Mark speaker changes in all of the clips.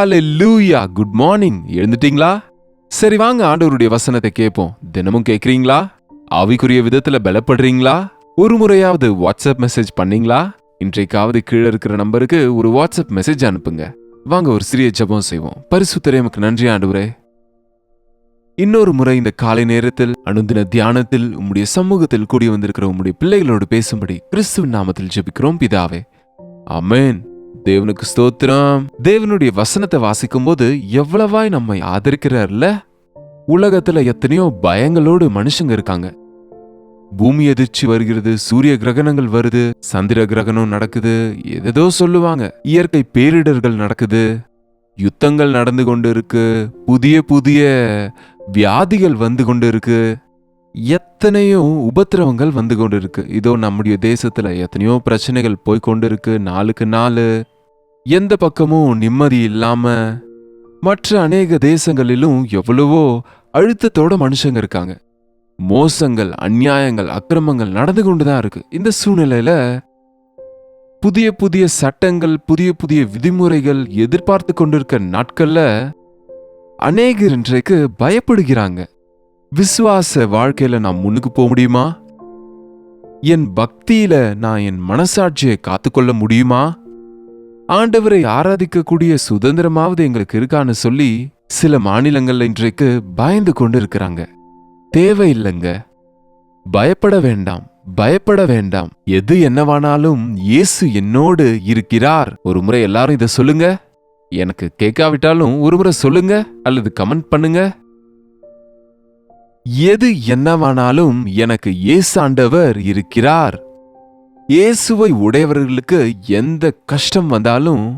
Speaker 1: ஹalleluya good morning எழுந்துட்டீங்களா? சரி வாங்க. ஆண்டவருடைய வசனத்தை கேட்போம். தினமும் கேக்குறீங்களா ஆவிக்குரிய விதத்தில் பலப்படுறீங்களா? ஒரு முறையாவது வாட்ஸ்அப் மெசேஜ் பண்ணீங்களா? இன்றைக்காவது கீழே இருக்கிற நம்பருக்கு ஒரு வாட்ஸ்அப் மெசேஜ் அனுப்புங்க. வாங்க ஒரு சிறிய ஜெபம் செய்வோம். பரிசுத்தரே எமக்கு நன்றி ஆண்டவரே. இன்னொரு முறை இந்த காலை நேரத்தில் அனுதின தியானத்தில் உம்முடைய சமூகத்தில் கூடி வந்திருக்கிற உம்முடைய பிள்ளைகளோடு பேசும்படி கிறிஸ்துவின் நாமத்தில் ஜெபிக்கிறோம் பிதாவே. அமேன் தேவனுக்கு ஸ்தோத்திரம். தேவனுடைய வசனத்தை வாசிக்கும் போது எவ்வளவாய் நம்மை ஆதரிக்கிறார்ல? உலகத்துல எத்தனையோ பயங்களோடு மனுஷங்க இருக்காங்க. பூமி எதிர்ச்சி வருகிறது சூரிய கிரகணங்கள் வருது சந்திர கிரகணம் நடக்குது எதோ சொல்லுவாங்க. இயற்கை பேரிடர்கள் நடக்குது யுத்தங்கள் நடந்து கொண்டு இருக்கு புதிய புதிய வியாதிகள் வந்து கொண்டு இருக்கு எத்தனையோ உபத்திரவங்கள் வந்து கொண்டு இருக்கு இதோ நம்முடைய தேசத்துல எத்தனையோ பிரச்சனைகள் போய் கொண்டு இருக்கு நாளுக்கு நாள் எந்த பக்கமும் நிம்மதி இல்லாம மற்ற அநேக தேசங்களிலும் எவ்வளவோ அழுத்தத்தோட மனுஷங்க இருக்காங்க. மோசங்கள் அநியாயங்கள் அக்கிரமங்கள் நடந்து கொண்டுதான் இருக்கு. இந்த சூழ்நிலையில புதிய புதிய சட்டங்கள் புதிய புதிய விதிமுறைகள் எதிர்பார்த்து கொண்டிருக்க நாட்கள்ல அநேகர் இன்றைக்கு பயப்படுகிறாங்க. விசுவாச வாழ்க்கையில நான் முன்னுக்கு போக முடியுமா? என் பக்தியில நான் என் மனசாட்சியை காத்துக்கொள்ள முடியுமா? ஆண்டவரை ஆராதிக்கக்கூடிய சுதந்திரமாவது எங்களுக்கு இருக்கான்னு சொல்லி சில மாநிலங்கள்ல இன்றைக்கு பயந்து கொண்டு இருக்கிறாங்க தேவையில்லைங்க. பயப்பட வேண்டாம் பயப்பட வேண்டாம். எது என்னவானாலும் இயேசு என்னோடு இருக்கிறார். ஒரு முறை எல்லாரும் இதை சொல்லுங்க. எனக்கு கேட்காவிட்டாலும் ஒரு முறை சொல்லுங்க அல்லது கமெண்ட் பண்ணுங்க. எது என்னவானாலும் எனக்கு இயேசு ஆண்டவர் இருக்கிறார். இயேசுவை உடையவர்களுக்கு எந்த கஷ்டம் வந்தாலும்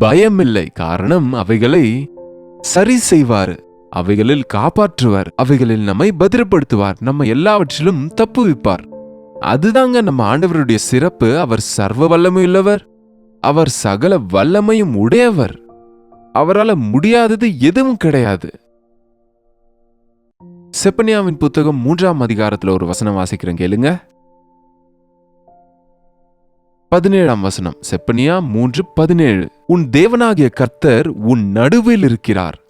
Speaker 1: பயமில்லை. காரணம் அவைகளை சரி செய்வார். அவைகளில் காப்பாற்றுவார். அவைகளில் நம்மை பத்திரப்படுத்துவார். நம்ம எல்லாவற்றிலும் தப்புவிப்பார் அதுதாங்க நம்ம ஆண்டவருடைய சிறப்பு. அவர் சர்வ வல்லமையுள்ளவர் அவர் சகல வல்லமையும் உடையவர். அவரால முடியாதது எதுவும் கிடையாது. செப்பனியாவின் புத்தகம் மூன்றாம் அதிகாரத்தில் ஒரு வசனம் வாசிக்கிறேன் கேளுங்க. பதினேழாம் வசனம் செப்பனியா மூன்று பதினேழு உன் தேவனாகிய கர்த்தர் உன் நடுவில் இருக்கிறார்.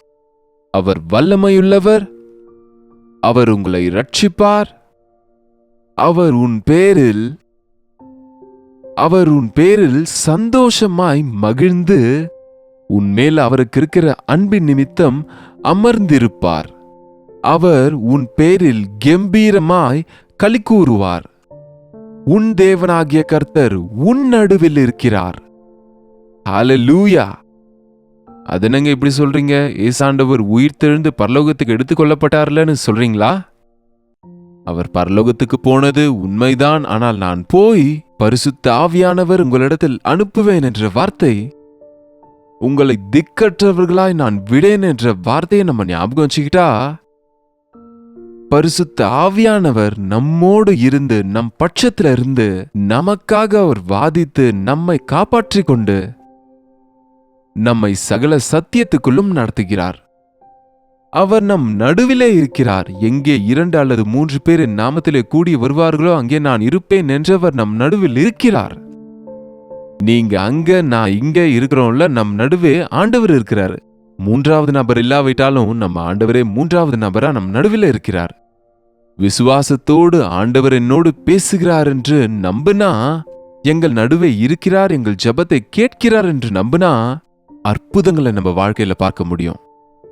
Speaker 1: அவர் வல்லமையுள்ளவர். அவர் உங்களை ரட்சிப்பார் அவர் உன் பேரில் அவர் உன் பேரில் சந்தோஷமாய் மகிழ்ந்து உன்மேல் அவருக்கு இருக்கிற அன்பின் நிமித்தம் அமர்ந்திருப்பார். அவர் உன் பேரில் கெம்பீரமாய் களி கூறுவார் உன் தேவனாகிய கர்த்தர் உன் நடுவில் இருக்கிறார். ஹalleluya. அது என்னங்க இப்படி சொல்றீங்க? ஏசாண்டவர் உயிர் தெழுந்து பரலோகத்துக்கு எடுத்துக்கொள்ளப்பட்டார்லன்னு சொல்றீங்களா? அவர் பரலோகத்துக்கு போனது உண்மைதான். ஆனால் நான் போய் பரிசுத்த ஆவியானவர் உங்களிடத்தில் அனுப்புவேன் என்ற வார்த்தை உங்களை திக்கற்றவர்களாய் நான் விடேன் என்ற வார்த்தையை நம்ம ஞாபகம் வச்சுக்கிட்டா பரிசுத்த ஆவியானவர் நம்மோடு இருந்து நம் பட்சத்துல இருந்து நமக்காக அவர் வாதித்து நம்மை காப்பாற்றிக் கொண்டு நம்மை சகல சத்தியத்துக்குள்ளும் நடத்துகிறார். அவர் நம் நடுவிலே இருக்கிறார். எங்கே இரண்டு அல்லது மூன்று பேர் என் நாமத்திலே கூடி வருவார்களோ அங்கே நான் இருப்பேன் என்றவர் நம் நடுவில் இருக்கிறார். நீங்க அங்க நான் இங்க இருக்கிறோம்ல நம் நடுவே ஆண்டவர் இருக்கிறார். மூன்றாவது நபர் இல்லாவிட்டாலும் நம்ம ஆண்டவரே மூன்றாவது நபரா நம் நடுவில் இருக்கிறார். விசுவாசத்தோடு ஆண்டவர் என்னோடு பேசுகிறார் என்று நம்பினா எங்கள் நடுவே இருக்கிறார் எங்கள் ஜபத்தை கேட்கிறார் என்று நம்பினா அற்புதங்களை நம்ம வாழ்க்கையில பார்க்க முடியும்.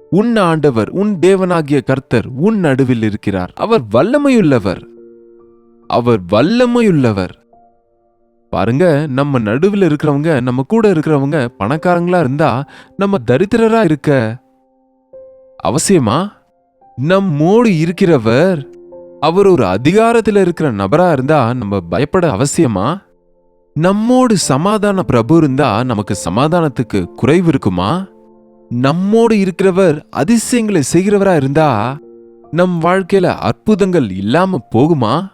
Speaker 1: உன் ஆண்டவர் உன் தேவனாகிய கர்த்தர் உன் நடுவில் இருக்கிறார். அவர் வல்லமையுள்ளவர். அவர் வல்லமையுள்ளவர். பாருங்க நம்ம நடுவில் இருக்கிறவங்க நம்ம கூட இருக்கிறவங்க பணக்காரங்களா இருந்தா நம்ம தரித்திரரா இருக்க அவசியமா? நம்மோடு இருக்கிறவர் அவர் ஒரு அதிகாரத்தில் இருக்கிற நபரா இருந்தா நம்ம பயப்பட அவசியமா? நம்மோடு சமாதான பிரபு இருந்தா நமக்கு சமாதானத்துக்கு குறைவு இருக்குமா? நம்மோடு இருக்கிறவர் அதிசயங்களை செய்கிறவரா இருந்தா நம் வாழ்க்கையில அற்புதங்கள் இல்லாம போகுமா?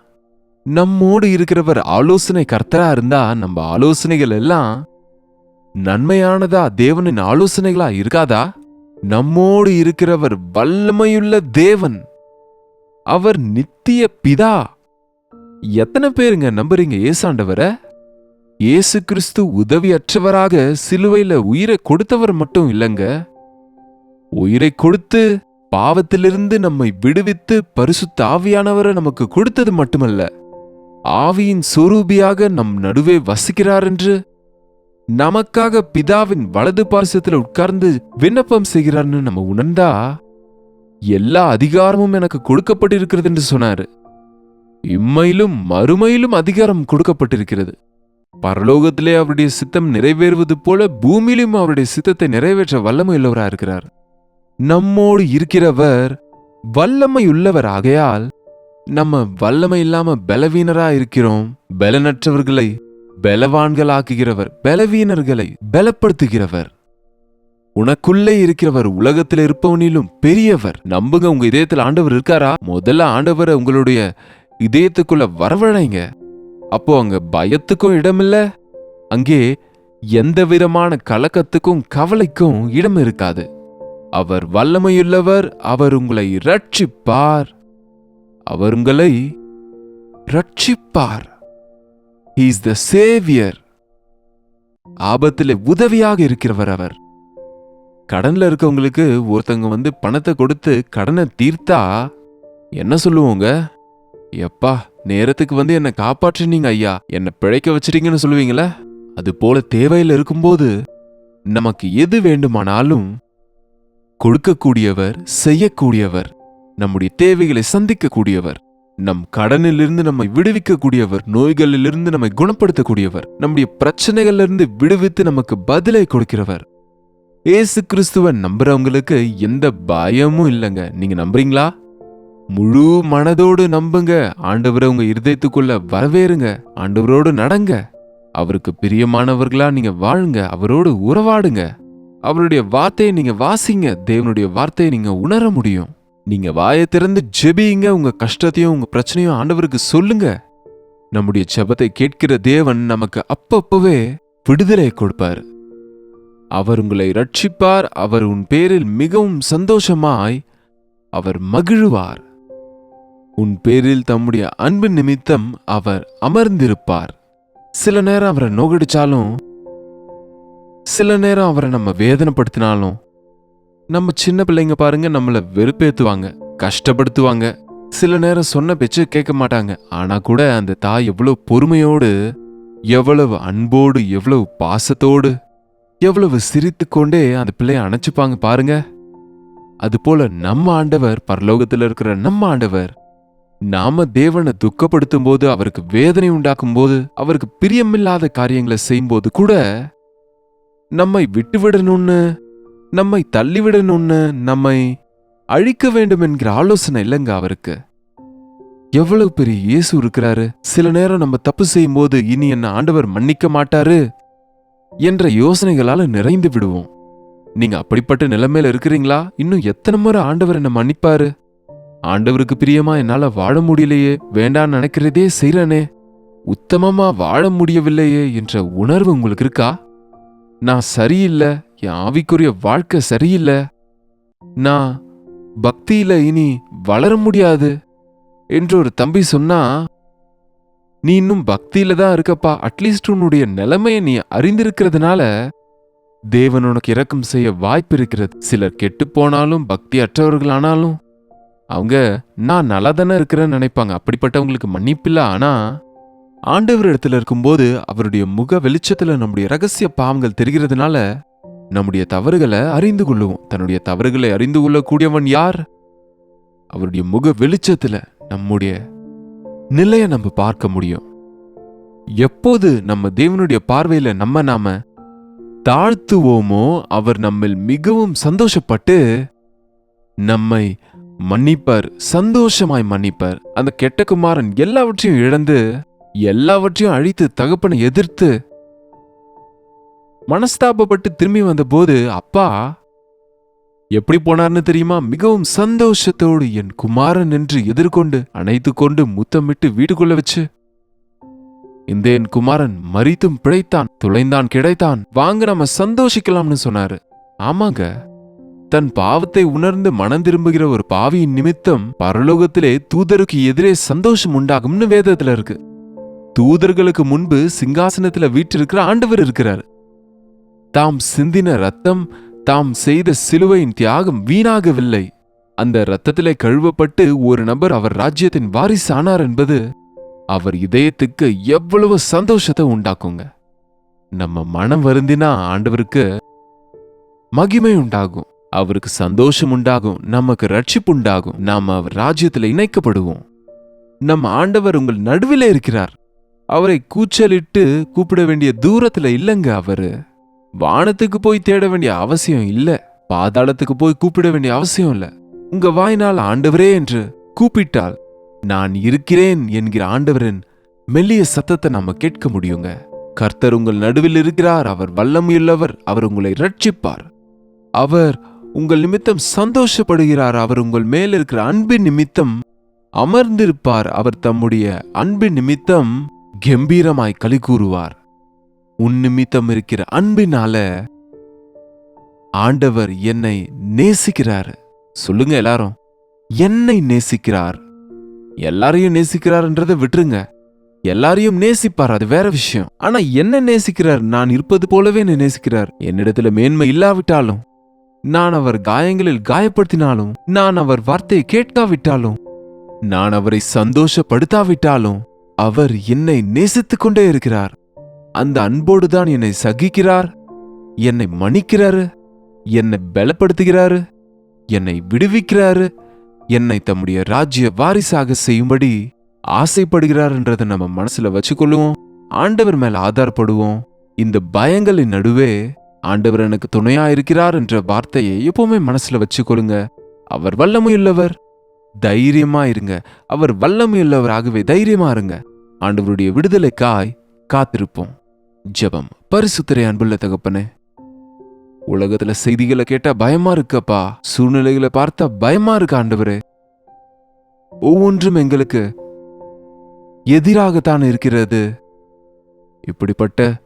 Speaker 1: நம்மோடு இருக்கிறவர் ஆலோசனை கர்த்தரா இருந்தா நம்ம ஆலோசனைகள் எல்லாம் நன்மையானதா தேவனின் ஆலோசனைகளா இருக்காதா? நம்மோடு இருக்கிறவர் வல்லமையுள்ள தேவன் அவர் நித்திய பிதா. எத்தனை பேருங்க நம்புறீங்க ஏசாண்டவரை? இயேசு கிறிஸ்து உதவியற்றவராக சிலுவையில உயிரை கொடுத்தவர் மட்டும் இல்லைங்க. உயிரை கொடுத்து பாவத்திலிருந்து நம்மை விடுவித்து பரிசுத்த ஆவியானவரை நமக்கு கொடுத்தது மட்டுமல்ல. ஆவியின் சொரூபியாக நம் நடுவே வசிக்கிறார் என்று நமக்காக பிதாவின் வலது பாரசத்தில் உட்கார்ந்து விண்ணப்பம் செய்கிறார்னு நம்ம உணர்ந்தா எல்லா அதிகாரமும் எனக்கு கொடுக்கப்பட்டிருக்கிறது என்று சொன்னாரு. இம்மையிலும் மறுமையிலும் அதிகாரம் கொடுக்கப்பட்டிருக்கிறது. பரலோகத்திலே அவருடைய சித்தம் நிறைவேறுவது போல பூமியிலும் அவருடைய சித்தத்தை நிறைவேற்ற வல்லமை உள்ளவராக இருக்கிறார். நம்மோடு இருக்கிறவர் வல்லமை உள்ளவர் ஆகையால் நம்ம வல்லமை இல்லாம பலவீனரா இருக்கிறோம். பலனற்றவர்களை பலவான்களாக்குகிறவர் பலவீனர்களை பலப்படுத்துகிறவர். உனக்குள்ளே இருக்கிறவர் உலகத்தில் இருப்பவனிலும் பெரியவர். நம்புங்க உங்க இதயத்தில் ஆண்டவர் இருக்காரா? முதல்ல ஆண்டவரை உங்களுடைய இதயத்துக்குள்ள வரவழைங்க. அப்போ அங்க பயத்துக்கும் இடமில்ல. அங்கே எந்த விதமான கலக்கத்துக்கும் கவலைக்கும் இடம் இருக்காது. அவர் வல்லமையுள்ளவர் அவர் உங்களை ரட்சிப்பார் அவர் உங்களை ரட்சிப்பார் இஸ் த சேவியர் ஆபத்தில் உதவியாக இருக்கிறவர் அவர். கடன்ல இருக்கவங்களுக்கு ஒருத்தங்க வந்து பணத்தை கொடுத்து கடனை தீர்த்தா என்ன சொல்லுவோங்க? எப்பா நேரத்துக்கு வந்து என்னை காப்பாற்றினீங்க ஐயா. என்னை பிழைக்க வச்சிட்டீங்கன்னு சொல்லுவீங்களே? அது போல தேவையில் இருக்கும்போது நமக்கு எது வேண்டுமானாலும் கொடுக்கக்கூடியவர் செய்யக்கூடியவர் நம்முடைய தேவைகளை சந்திக்கக்கூடியவர் நம் கடனிலிருந்து நம்மை விடுவிக்கக்கூடியவர் நோய்களிலிருந்து நம்மை குணப்படுத்தக்கூடியவர் நம்முடைய பிரச்சனைகளிலிருந்து விடுவித்து நமக்கு பதிலை கொடுக்கிறவர். ஏசு கிறிஸ்துவை நம்புறவங்களுக்கு எந்த பயமும் இல்லைங்க. நீங்க நம்புறீங்களா? முழு மனதோடு நம்புங்க. ஆண்டவரை உங்க இருதயத்துக்குள்ள வரவேறுங்க. ஆண்டவரோடு நடங்க. அவருக்கு பிரியமானவர்களா நீங்க வாழுங்க. அவரோடு உறவாடுங்க. அவருடைய வார்த்தையை நீங்க வாசிங்க. தேவனுடைய வார்த்தையை நீங்க உணர முடியும். நீங்க வாயை திறந்து ஜெபியுங்க உங்க கஷ்டத்தையும் உங்க பிரச்சனையும் ஆண்டவருக்கு சொல்லுங்க. நம்முடைய ஜெபத்தை கேட்கிற தேவன் நமக்கு அப்பப்பவே விடுதலை கொடுப்பாரு. அவர் உங்களை ரட்சிப்பார் அவர் உன் பேரில் மிகவும் சந்தோஷமாய் அவர் மகிழுவார். உன் பேரில் தம்முடைய அன்பு நிமித்தம் அவர் அமர்ந்திருப்பார். சில நேரம் அவரை நோகடிச்சாலும் சில நேரம் அவரை நம்ம வேதனைப்படுத்தினாலும் நம்ம சின்ன பிள்ளைங்க பாருங்க நம்மள வெறுப்பேற்றுவாங்க கஷ்டப்படுத்துவாங்க. சில நேரம் சொன்ன பேச்சு கேட்க மாட்டாங்க. ஆனா கூட அந்த தாய் எவ்வளவு பொறுமையோடு எவ்வளவு அன்போடு எவ்வளவு பாசத்தோடு எவ்வளவு சிரித்துக்கொண்டே அந்த பிள்ளையை அணைச்சுப்பாங்க பாருங்க. அதுபோல நம்ம ஆண்டவர் பரலோகத்தில் இருக்கிற நம்ம ஆண்டவர் நாம தேவனை துக்கப்படுத்தும் போது அவருக்கு வேதனை உண்டாக்கும் போது அவருக்கு பிரியமில்லாத காரியங்களை செய்யும்போது கூட நம்மை விட்டுவிடணும்னு நம்மை தள்ளிவிடணும்னு நம்மை அழிக்க வேண்டும் என்கிற ஆலோசனை இல்லைங்க அவருக்கு. எவ்வளவு பெரிய இயேசு இருக்கிறாரு. சில நேரம் நம்ம தப்பு செய்யும் போது இனி என்ன ஆண்டவர் மன்னிக்க மாட்டாரு? என்ற யோசனைகளால நிறைந்து விடுவோம். நீங்க அப்படிப்பட்ட நிலைமையில இருக்கிறீங்களா? இன்னும் எத்தனை முறை ஆண்டவர் என்ன மன்னிப்பாரு? ஆண்டவருக்கு பிரியமா என்னால வாழ முடியலையே வேண்டான்னு நினைக்கிறதே செய்யறனே உத்தமமா வாழ முடியவில்லையே என்ற உணர்வு உங்களுக்கு இருக்கா? நான் சரியில்லை என் ஆவிக்குரிய வாழ்க்கை சரியில்லை. நான் பக்தியில இனி வளர முடியாது. என்று ஒரு தம்பி சொன்னா நீ இன்னும் பக்தியில தான் இருக்கப்பா. அட்லீஸ்ட் உன்னுடைய நிலைமையை நீ அறிந்திருக்கிறதுனால தேவன் உனக்கு இரக்கம் செய்ய வாய்ப்பு இருக்கிறது. சிலர் கெட்டு போனாலும் பக்தி அற்றவர்களானாலும் அவங்க நான் நல்லா தானே இருக்கிறேன்னு நினைப்பாங்க. அப்படிப்பட்டவங்களுக்கு மன்னிப்பில்ல ஆனா ஆண்டவர் இடத்துல இருக்கும்போது அவருடைய முக வெளிச்சத்துல நம்முடைய ரகசிய பாவங்கள் தெரிகிறதுனால நம்முடைய தவறுகளை அறிந்து கொள்ளுவோம். தன்னுடைய தவறுகளை அறிந்து கொள்ளக்கூடியவன் யார்? அவருடைய முக வெளிச்சத்துல நம்முடைய நிலையை நம்ம பார்க்க முடியும். எப்போது நம்ம தேவனுடைய பார்வையில நம்ம நாம தாழ்த்துவோமோ அவர் நம்மில் மிகவும் சந்தோஷப்பட்டு நம்மை மன்னிப்பார் சந்தோஷமாய் மன்னிப்பார். அந்த கெட்ட குமாரன் எல்லாவற்றையும் இழந்து எல்லாவற்றையும் அழித்து தகப்பனை எதிர்த்து மனஸ்தாபப்பட்டு திரும்பி வந்தபோது அப்பா எப்படி போனார்னு தெரியுமா? மிகவும் சந்தோஷத்தோடு என் குமாரன் என்று எதிர்கொண்டு அணைத்து கொண்டு முத்தமிட்டு வீட்டுக்குள்ள வச்சு. இந்த என் குமாரன் மறித்தும் பிழைத்தான் துளைந்தான் கிடைத்தான். வாங்க நம்ம சந்தோஷிக்கலாம்னு சொன்னாரு. ஆமாங்க. தன் பாவத்தை உணர்ந்து மனம் திரும்புகிற ஒரு பாவியின் நிமித்தம் பரலோகத்திலே தூதருக்கு எதிரே சந்தோஷம் உண்டாகும்னு வேதத்துல இருக்கு. தூதர்களுக்கு முன்பு சிங்காசனத்துல வீற்றிருக்கிற ஆண்டவர் இருக்கிறார். தாம் சிந்தின ரத்தம் தாம் செய்த சிலுவையின் தியாகம் வீணாகவில்லை. அந்த இரத்தத்திலே கழுவப்பட்டு ஒரு நபர் அவர் ராஜ்யத்தின் வாரிசானார் என்பது அவர் இதயத்துக்கு எவ்வளவு சந்தோஷத்தை உண்டாக்குங்க. நம்ம மனம் வருந்தினா ஆண்டவருக்கு மகிமை உண்டாகும் அவருக்கு சந்தோஷம் உண்டாகும் நமக்கு ரட்சிப்பு உண்டாகும் நாம அவர் ராஜ்யத்துல இணைக்கப்படுவோம். நம் ஆண்டவர் உங்கள் நடுவிலே இருக்கிறார். அவரை கூச்சலிட்டு கூப்பிட வேண்டிய தூரத்துல இல்லைங்க அவரு. வானத்துக்கு போய் தேட வேண்டிய அவசியம் இல்ல. பாதாளத்துக்கு போய் கூப்பிட வேண்டிய அவசியம் இல்ல. உங்க வாயினால் ஆண்டவரே என்று கூப்பிட்டால் நான் இருக்கிறேன் என்கிற ஆண்டவரின் மெல்லிய சத்தத்தை நாம கேட்க முடியுங்க. கர்த்தர் உங்கள் நடுவில் இருக்கிறார். அவர் வல்லமையுள்ளவர் அவர் உங்களை ரட்சிப்பார் அவர் உங்கள் நிமித்தம் சந்தோஷப்படுகிறார். அவர் உங்கள் மேல் இருக்கிற அன்பின் நிமித்தம் அமர்ந்திருப்பார். அவர் தம்முடைய அன்பின் நிமித்தம் கம்பீரமாய் கலி கூறுவார். உன் நிமித்தம் இருக்கிற அன்பினால ஆண்டவர் என்னை நேசிக்கிறார். சொல்லுங்க எல்லாரும். என்னை நேசிக்கிறார். எல்லாரையும் நேசிக்கிறார்ன்றதை விட்டுருங்க. எல்லாரையும் நேசிப்பார் அது வேற விஷயம். ஆனா என்ன நேசிக்கிறார்? நான் இருப்பது போலவே என்னை நேசிக்கிறார். என்னிடத்துல மேன்மை இல்லாவிட்டாலும் நான் அவர் காயங்களில் காயப்படுத்தினாலும் நான் அவர் வார்த்தையை கேட்காவிட்டாலும் நான் அவரை சந்தோஷப்படுத்தாவிட்டாலும் அவர் என்னை நேசித்துக் கொண்டே இருக்கிறார். அந்த அன்போடு தான் என்னை சகிக்கிறார் என்னை மன்னிக்கிறாரு என்னை பலப்படுத்துகிறாரு என்னை விடுவிக்கிறாரு என்னை தம்முடைய ராஜ்ய வாரிசாக செய்யும்படி ஆசைப்படுகிறார்ன்றதை நம்ம மனசுல வச்சுக்கொள்ளுவோம். ஆண்டவர் மேல ஆதாரப்படுவோம். இந்த பயங்களின் நடுவே ஆண்டவர் எனக்கு துணையா இருக்கிறார் என்ற வார்த்தையை எப்பவுமே மனசுல வச்சுக்கொள்ளுங்க. அவர் வல்லமையுள்ளவர். தைரியமா இருங்க. அவர் வல்லமையுள்ளவராகவே தைரியமா இருங்க. ஆண்டவருடைய விடுதலைக்காய் காத்திருப்போம். ஜெபம். பரிசுத்திரை அன்புள்ள தகப்பனே. உலகத்துல செய்திகளை கேட்டா பயமா இருக்கப்பா. சூழ்நிலைகளை பார்த்தா பயமா இருக்கு ஆண்டவரே. ஒவ்வொன்றும் எங்களுக்கு எதிராகத்தான் இருக்கிறது. இப்படிப்பட்ட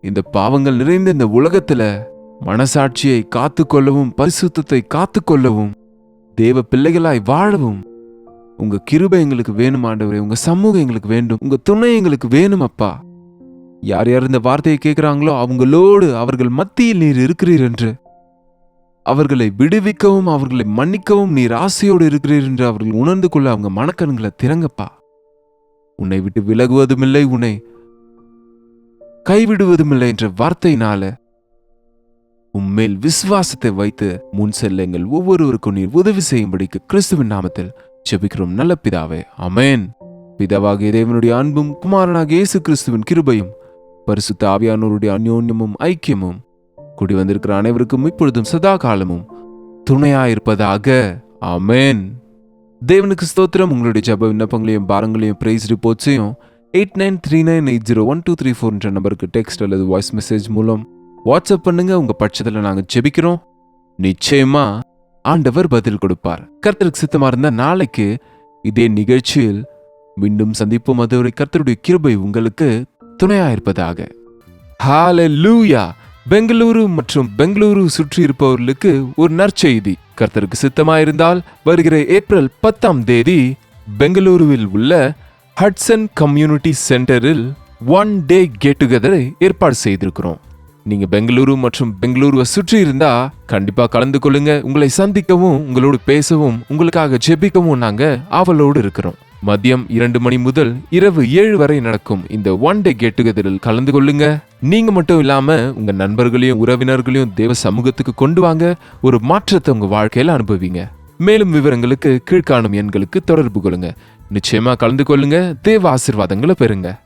Speaker 1: இந்த பாவங்கள் நிறைந்த இந்த உலகத்துல மனசாட்சியை காத்துக்கொள்ளவும் பரிசுத்தத்தை காத்துக்கொள்ளவும் தேவ பிள்ளைகளாய் வாழவும் உங்க கிருபை எங்களுக்கு வேணும் ஆண்டவரே. உங்க சமூகம் எங்களுக்கு வேண்டும். உங்க துணை எங்களுக்கு வேணும் அப்பா. யார் யார் இந்த வார்த்தையை கேட்கிறாங்களோ அவங்களோடு அவர்கள் மத்தியில் நீர் இருக்கிறீர் என்று. அவர்களை விடுவிக்கவும் அவர்களை மன்னிக்கவும் நீர் ஆசையோடு இருக்கிறீர் என்று அவர்கள் உணர்ந்து கொள்ள அவங்க மனக்கண்களை திறங்கப்பா. உன்னை விட்டு விலகுவதுமில்லை உன்னை கைவிடுவதுமில்லை என்ற வார்த்தையினால உம்மேல் விசுவாசத்தை வைத்து முன் செல்ல எங்கள் ஒவ்வொருவருக்கும் நீர் உதவி செய்யும்படிக்கு கிறிஸ்துவின் நாமத்தில் ஜெபிக்கிறோம். நல்ல பிதாவே அமேன் பிதாவாகிய தேவனுடைய அன்பும் குமாரனாக இயேசு கிறிஸ்துவின் கிருபையும் பரிசுத்த ஆவியானோருடைய அந்யோன்யமும் ஐக்கியமும் கூடி வந்திருக்கிற அனைவருக்கும் இப்பொழுதும் சதா காலமும் துணையாயிருப்பதாக ஆமென். தேவனுக்கு ஸ்தோத்திரம். உங்களுடைய ஜப விண்ணப்பங்களையும் பாரங்களையும் price ரிப்போர்ட்ஸையும் eight nine three nine eight zero one two three ஃபோர்ன்ற நம்பருக்கு டெக்ஸ்ட் அல்லது வாய்ஸ் மெசேஜ் மூலம் வாட்ஸ்அப் பண்ணுங்க. உங்க பட்சத்தில் நாங்கள் ஜெபிக்கிறோம். நிச்சயமா ஆண்டவர் பதில் கொடுப்பார். கர்த்தருக்கு சித்தமா இருந்த நாளைக்கு இதே நிகழ்ச்சியில் மீண்டும் சந்திப்போம். அதுவரை கர்த்தருடைய கிருபை உங்களுக்கு துணையாயிருப்பதாக. இருப்பதாக லூயா பெங்களூரு மற்றும் பெங்களூரு சுற்றி இருப்பவர்களுக்கு ஒரு நற்செய்தி. கர்த்தருக்கு சித்தமாயிருந்தால் வருகிற ஏப்ரல் பத்தாம் தேதி பெங்களூருவில் உள்ள ஹட்சன் கம்யூனிட்டி சென்டரில் ஒன் டே கெட் டுகெதரை ஏற்பாடு செய்திருக்கிறோம். நீங்க பெங்களூரு மற்றும் பெங்களூருவை சுற்றி இருந்தா கண்டிப்பா கலந்து கொள்ளுங்க. உங்களை சந்திக்கவும் உங்களோடு பேசவும் உங்களுக்காக ஜெபிக்கவும் நாங்க ஆவலோடு இருக்கிறோம். மதியம் இரண்டு மணி முதல் இரவு ஏழு வரை நடக்கும் இந்த ஒன் டே கெட் டுகெதரில் கலந்து கொள்ளுங்க. நீங்க மட்டும் இல்லாம உங்க நண்பர்களையும் உறவினர்களையும் தேவ சமூகத்துக்கு கொண்டு வாங்க. ஒரு மாற்றத்தை உங்க வாழ்க்கையில அனுபவிங்க. மேலும் விவரங்களுக்கு கீழ்காணும் எண்களுக்கு தொடர்பு கொள்ளுங்க. நிச்சயமா கலந்து கொள்ளுங்க. தேவ ஆசிர்வாதங்களை பெறுங்க.